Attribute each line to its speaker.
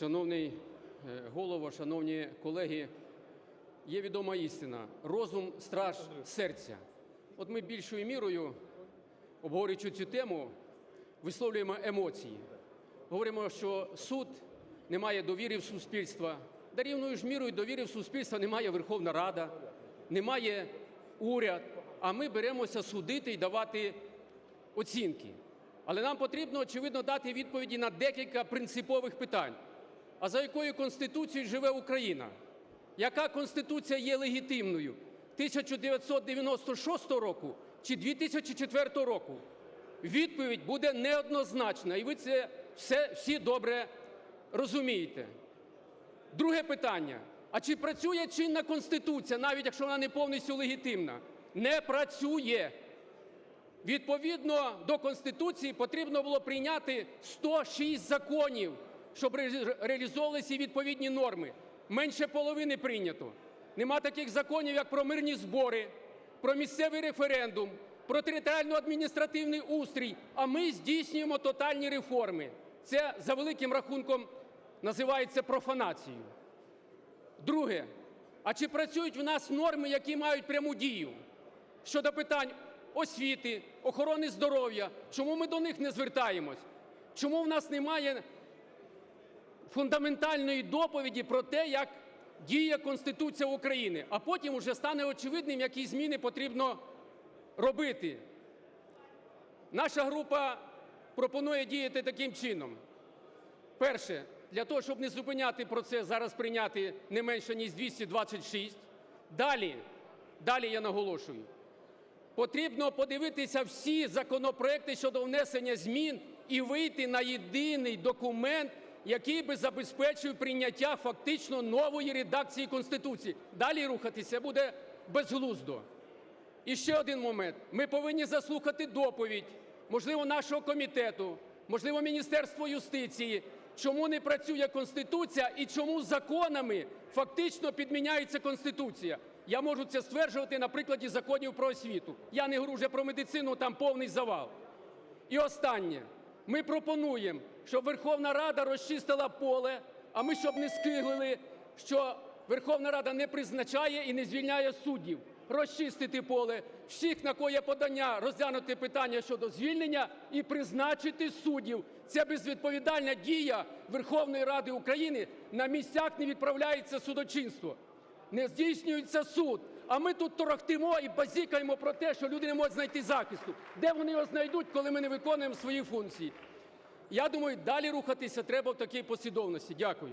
Speaker 1: Шановний е, голово, шановні колеги, є відома істина: розум страж серця. От ми більшою мірою, обговорюючи цю тему, висловлюємо емоції. Говоримо, що суд не має довіри в суспільства. Да рівною ж мірою довіри в суспільства немає Верховна Рада, немає уряд, а ми беремося судити і давати оцінки. Але нам потрібно, очевидно, дати відповіді на декілька принципових питань. А за якою Конституцією живе Україна? Яка Конституція є легітимною? 1996 року чи 2004 року? Відповідь буде неоднозначна, і ви це все, всі добре розумієте. Друге питання. А чи працює чинна Конституція, навіть якщо вона не повністю легітимна? Не працює. Відповідно до Конституції потрібно було прийняти 106 законів, щоб реалізовувалися відповідні норми. Менше половини прийнято. Нема таких законів, як про мирні збори, про місцевий референдум, про територіально-адміністративний устрій, а ми здійснюємо тотальні реформи. Це за великим рахунком називається профанацією. Друге. А чи працюють в нас норми, які мають пряму дію? Щодо питань освіти, охорони здоров'я, чому ми до них не звертаємось? Чому в нас немає фундаментальної доповіді про те, як діє Конституція України, а потім уже стане очевидним, які зміни потрібно робити? Наша група пропонує діяти таким чином. Перше, для того, щоб не зупиняти процес, зараз прийняти не менше ніж 226. Далі, далі я наголошую, потрібно подивитися всі законопроекти щодо внесення змін і вийти на єдиний документ, який би забезпечив прийняття фактично нової редакції Конституції. Далі рухатися буде безглуздо. І ще один момент. Ми повинні заслухати доповідь, можливо, нашого комітету, можливо, Міністерства юстиції, чому не працює Конституція і чому законами фактично підміняється Конституція. Я можу це стверджувати на прикладі законів про освіту. Я не говорю вже про медицину, там повний завал. І останнє. Ми пропонуємо, щоб Верховна Рада розчистила поле, а ми щоб не скиглили, що Верховна Рада не призначає і не звільняє суддів. Розчистити поле, всіх, на кого є подання, розглянути питання щодо звільнення і призначити суддів. Це безвідповідальна дія Верховної Ради України. На місцях не відправляється судочинство, не здійснюється суд. А ми тут торохтимо і базікаємо про те, що люди не можуть знайти захисту. Де вони його знайдуть, коли ми не виконуємо свої функції? Я думаю, далі рухатися треба в такій послідовності. Дякую.